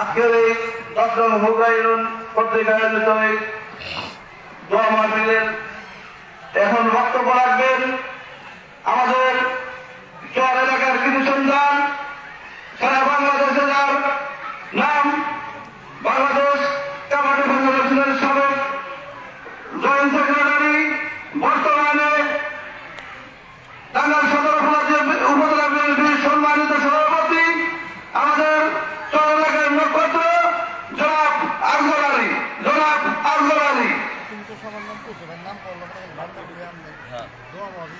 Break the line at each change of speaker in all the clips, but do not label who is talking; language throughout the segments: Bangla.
আজকের এই দশম হুকাইরুন পত্রিকায় আয়োজিত এই দোয়া মাহফিলের এখন বক্তব্য রাখবেন আমাদের চর এলাকার কিছু সন্তান সারা বাংলাদেশে যার নাম বাংলাদেশ কাবাডি ফেডারেশনের সাবেক জয়েন্ট সেক্রেটারি বর্তমানে টাঙ্গাইল সদর উপজেলা উপজেলা বিএনপির সম্মানিত সভাপতি আমাদের চর এলাকার নক্ষত্র জনাব আফজল আলী জনাব আফজল আলী
কিন্তু সবার নাম তো সবার নাম করলাম ভান্ডার দিয়ে আনলেন দোয়া মারি তো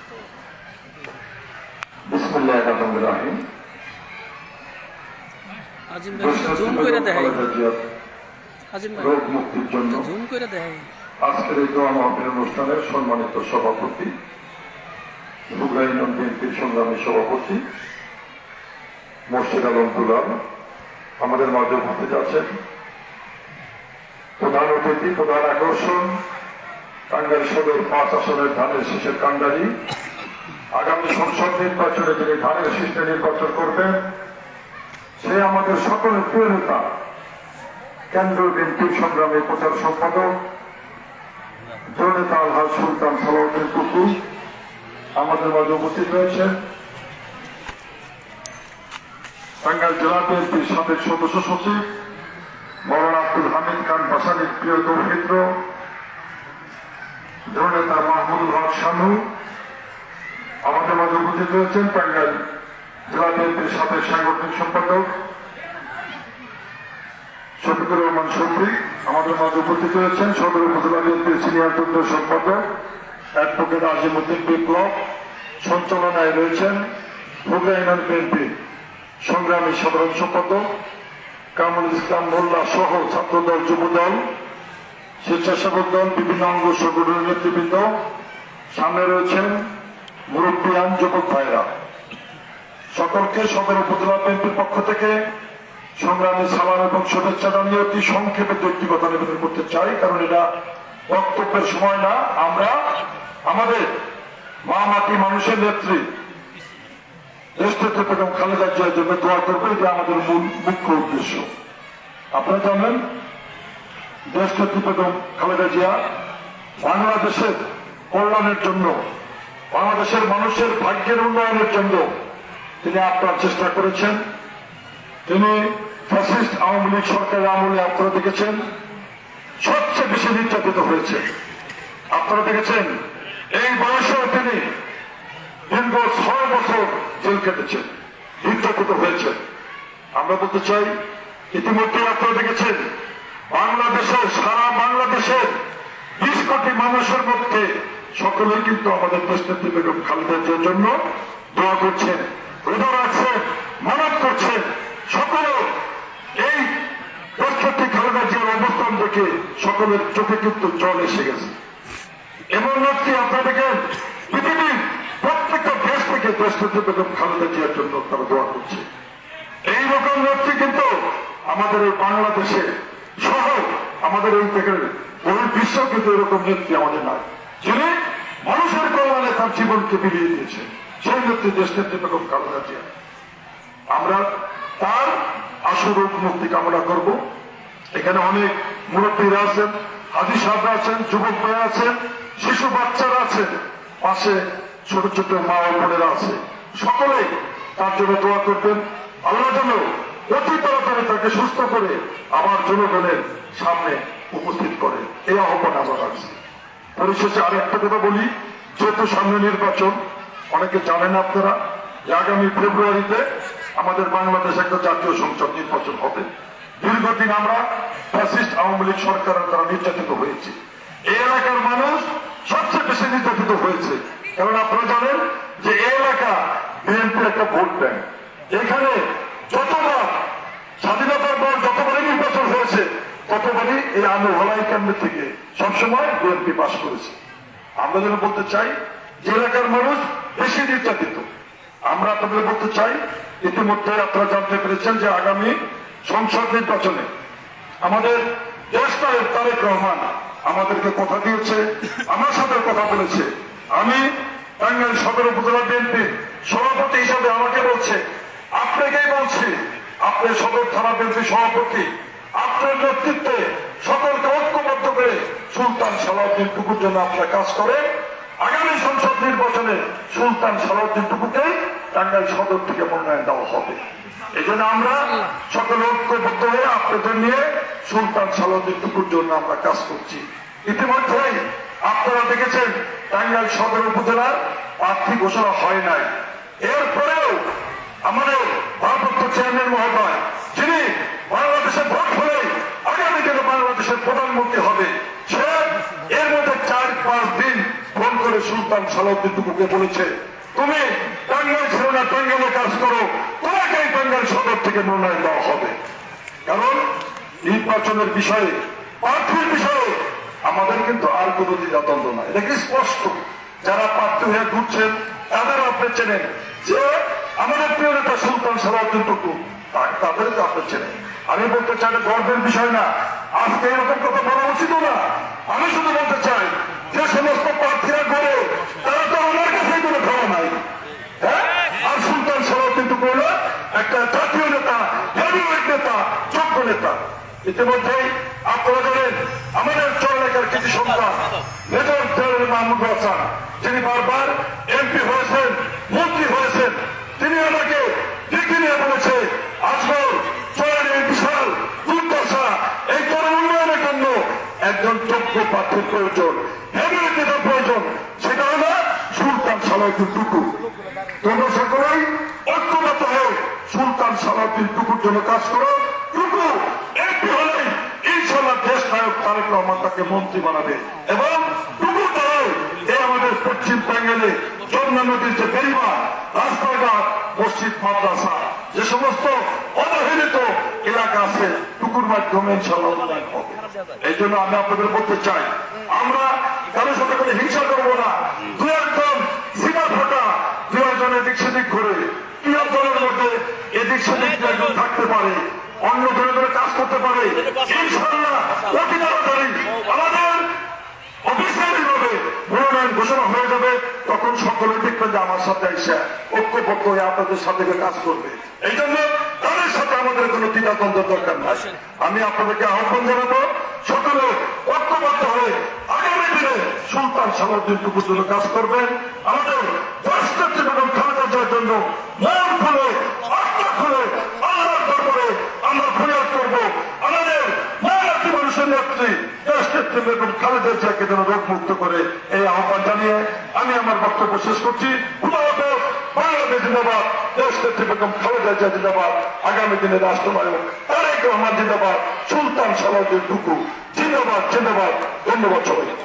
বিসমুল্লাহ রহমান রাহিম
আজিম ভাই জুম করে দেখাই। আজিম ভাই
রোগ মুক্তির জন্য
জুম করে দেখাই।
আজকের এই দোয়া মাহফিল অনুষ্ঠানের সম্মানিত সভাপতি বিএনপির সংগ্রামী সভাপতি আলম দুলাল আমাদের মাঝে উপস্থিত আছেন। প্রধান অতিথি প্রধান আকর্ষণ টাঙ্গাইল সদর পাঁচ আসনের ধানের শীষের কান্ডারি আগামী সংসদ নির্বাচনে যিনি ধানের শীষে নির্বাচন করবেন, সে আমাদের সকলের প্রিয় নেতা, কেন্দ্রীয় বিএনপির সংগ্রামী প্রচার সম্পাদক জননেতা আলহাজ সুলতান সালাউদ্দিন কুকু আমাদের মাঝে উপস্থিত রয়েছেন। টাঙ্গাইল জেলা বিএনপির সাবেক সদস্য সচিব মৌলানা আব্দুল হামিদ খান বাসানির প্রিয় দৌহিত্র, জননেতা মাহমুদুল হক শানু আমাদের মাঝে উপস্থিত রয়েছেন টাঙ্গাইল জেলা বিএনপির সাবেক সাংগঠনিক সম্পাদক শফিকুর রহমান শফিক আমাদের মাঝে উপস্থিত রয়েছেন সদর উপজেলা বিএনপির সিনিয়র তথ্য সম্পাদক অ্যাডভোকেট আজিমুদ্দিন বিপ্লব। সঞ্চালনায় রয়েছেন ভোগা ইউনিয়ন বিএনপি সংগ্রামী সাধারণ সম্পাদক কামরুল ইসলাম মোল্লা সহ ছাত্রদল, যুবদল, স্বেচ্ছাসেবক দল, বিভিন্ন অঙ্গ সংগঠনের নেতৃবৃন্দ। সামনে রয়েছেন মুরব্বিয়ান যুবক ভাইরা, সকলকে সদর উপজেলা বিএনপির পক্ষ থেকে সংগ্রামী সালাম এবং শুভেচ্ছা জানিয়ে অতি সংক্ষেপে দুটি কথা নিবেদন করতে চাই, কারণ এটা বক্তব্যের সময় না। আমরা আমাদের মা মাটি মানুষের নেত্রী, দেশনেত্রী বেগম খালেদা জিয়ার জন্য দোয়া করব, এটা আমাদের মূল মুখ্য উদ্দেশ্য। আপনারা জানেন, দেশনেত্রী বেগম খালেদা জিয়া বাংলাদেশের কল্যাণের জন্য বাংলাদেশের মানুষের ভাগ্যের উন্নয়নের জন্য তিনি আপনার চেষ্টা করেছেন। তিনি ফ্যাসিস্ট আওয়ামী লীগ সরকারের আমলে আপনারা দেখেছেন, সবচেয়ে বেশি নির্যাতিত হয়েছে। আপনারা দেখেছেন, এই বয়সেও তিনি দীর্ঘ ছয় বছর জেল কেটেছেন, নির্যাতিত হয়েছে আমরা বলতে চাই, ইতিমধ্যে আপনারা দেখেছেন, বাংলাদেশের সারা বাংলাদেশের বিশ কোটি মানুষের মধ্যে সকলেই কিন্তু আমাদের দেশনেত্রী বেগম খালেদা জিয়ার জন্য দোয়া করছেন, রোজা রাখছেন, মানত করছেন। সকলে এই দেশনেত্রী খালেদা জিয়ার অবস্থান দেখে সকলের চোখে কিন্তু জল এসে গেছে। এমন আপনারা দেখেন, পৃথিবীর প্রত্যেকটা দেশ থেকে দেশনেত্রী বেগম খালেদা জিয়ার জন্য তারা দোয়া করছে। এইরকম নেত্রী কিন্তু আমাদের এই বাংলাদেশে সহ আমাদের এই থেকে বহির বিশ্ব কিন্তু এরকম নেত্রী আমাদের নাই। যিনি তার জীবনকে বিলিয়ে দিয়েছে। সেই নেত্রী দেশ নেত্রী বেগম খালেদা জিয়া আমরা তার আশুরূপ মুক্তি কামনা করব। এখানে অনেক মুরব্বীরা আছেন, হাজি সাহেবরা আছেন, যুবক ভাইয়া আছেন, শিশু বাচ্চারা আছেন। পাশে ছোট ছোট মা বোনেরা আছে। সকলেই তার জন্য দোয়া করবেন। আল্লাহ যেন অতি তাড়াতাড়ি তাকে সুস্থ করে আবার জনগণের সামনে উপস্থিত করে। এই আহ্বান আমরা রাখছি। পরিশেষে আর একটা কথা বলি। যেহেতু সামনে নির্বাচন। অনেকে জানেন আপনারা যে আগামী ফেব্রুয়ারিতে আমাদের বাংলাদেশ একটা জাতীয় সংসদ নির্বাচন হবে। দীর্ঘদিন আমরা ফ্যাসিস্ট আওয়ামী লীগ সরকারের দ্বারা নির্যাতিত হয়েছি। এই এলাকার মানুষ সবচেয়ে বেশি নির্যাতিত হয়েছে। কারণ আপনারা জানেন যে এই এলাকা বিএনপি একটা ভোট ব্যাংক। এখানে যতবার স্বাধীনতার পর যতবারই নির্বাচন হয়েছে, ততবারই এই আনু হলাই কেন্দ্র থেকে সবসময় বিএনপি পাশ করেছে। আমরা যেন বলতে চাই, যে এলাকার মানুষ বেশি নির্যাতিত। আমরা আপনাদের বলতে চাই, ইতিমধ্যে আপনারা জানতে পেরেছেন যে আগামী সংসদ নির্বাচনে আমাদের দেশ তারেক রহমান আমাদেরকে কথা দিয়েছে, আমার সাথে কথা বলেছে। আমি টাঙ্গাইল সদর উপজেলা বিএনপির সভাপতি হিসাবে আমাকে বলছে, আপনাকেই বলছি আপনি সদর থানা বিএনপি সভাপতি, আপনার নেতৃত্বে সকলকে ঐক্যবদ্ধ করে সুলতান সালাউদ্দিন টুকুর জন্য আপনারা কাজ করেন। আগামী সংসদ নির্বাচনে সুলতান সালাউদ্দিন টুকুকে টাঙ্গাইল সদর থেকে মনোনয়ন দেওয়া হবে। এই জন্য আমরা সকল ঐক্যবদ্ধ হয়ে আপনাদের নিয়ে সুলতান সালাউদ্দিন টুকুর জন্য আমরা কাজ করছি। ইতিমধ্যেই আপনারা দেখেছেন টাঙ্গাইল সদর উপজেলার প্রার্থী ঘোষণা হয় নাই। এরপরেও আমাদের ভারপ্রাপ্ত চেয়ারম্যান মহোদয়, যিনি বাংলাদেশের ভোট হলে আগামী দিনে বাংলাদেশের প্রধানমন্ত্রী হবে পাঁচ দিন ফোন করে সুলতান সালাউদ্দিন টুকুকে বলেছে, তুমি টাঙ্গাইল ছিল না, টাঙ্গাইলে কাজ করো। তোমাকে এই টাঙ্গাইল সদর থেকে মনোনয়ন দেওয়া হবে। কারণ নির্বাচনের বিষয়ে, প্রার্থীর বিষয়ে আমাদের কিন্তু আর কোনো দ্বিধাদ্বন্দ্ব নাই। এটা কি স্পষ্ট? যারা প্রার্থী হয়ে ঘুরছেন তাদের আপনি চেনেন যে আমাদের প্রিয় নেতা সুলতান সালাউদ্দিন টুকু তাদেরকে আপনি চেনেন। আমি বলতে চাই গর্বের বিষয় না। আজকে এরকম কথা বলা উচিত না। আমি শুধু বলতে চাই যে সমস্ত প্রার্থীরা করে তারা তো আমার কাছে কোনো খাওয়া নাই। হ্যাঁ? আর সুলতান সালাউদ্দিন টুকু হলো একটা জাতীয় নেতা হেভিওয়েট নেতা, যোগ্য নেতা। ইতিমধ্যেই আপনারা জানেন, আমাদের চরলেখার কিছু সন্তান, মেজর জেনারেল মাহমুদ হাসান, যিনি বারবার এমপি হয়েছেন, মন্ত্রী হয়েছেন, তিনি আমাকে ডেকে নিয়ে বলেছে আজগর চরের বিশাল দুর্দশা, এই চরের উন্নয়নের জন্য একজন যোগ্য প্রার্থীর প্রয়োজন হেভিওয়েট নেতার প্রয়োজন সেটা হলো সুলতান তোমরা সকলেই হয়ে সুলতান টুকুর জন্য কাজ করো। একটি হলেই ইনশাল্লাহ দেশ নায়ক তারেক রহমান তাকে মন্ত্রী বানাবে। এবং এই আমাদের পশ্চিম যমুনা নদীর যে রাস্তাঘাট মসজিদ, মাদ্রাসা, যে সমস্ত অবহেলিত এলাকা আছে, টুকুর মাধ্যমে ইনশাল্লাহ হবে। এই জন্য আমি আপনাদের বলতে চাই, আমরা কারোর সাথে কোনো হিংসা করব না। দু একজন সীমা ফাটা এদিক সেদিক করে। প্রিয় দলের মধ্যে এদিক সেদিক থাকতে পারে অন্য দলে দলে কাজ করতে পারে। ইনশাল্লাহ অতি তাড়াতাড়ি আমাদের অফিসিয়ালি ভাবে মনোনয়ন ঘোষণা হয়ে যাবে তখন সকলে দেখবেন যে আমার সাথে এসে ঐক্যবদ্ধ হয়ে আপনাদের সাথে কাজ করবে। এই জন্য তাদের সাথে আমাদের কোনো দরকার নাই। আমি আপনাদেরকে আহ্বান জানাব সকলে ঐক্যবদ্ধ হয়ে আগামী দিনে সুলতান সালাউদ্দিন টুকুর জন্য কাজ করবেন আমাদের রাষ্ট্রপতি বেগম খালেদা জিয়ার জন্য মন খুলে, আত্মা খুলে আল্লাহর আমরা ফরিয়াদ করব। আমাদের মানুষের নেত্রী আমি আমার বক্তব্য শেষ করছি। আগামী দিনে সুলতান সালাউদ্দিন টুকু জিন্দাবাদ জিন্দাবাদ। ধন্যবাদ সবাই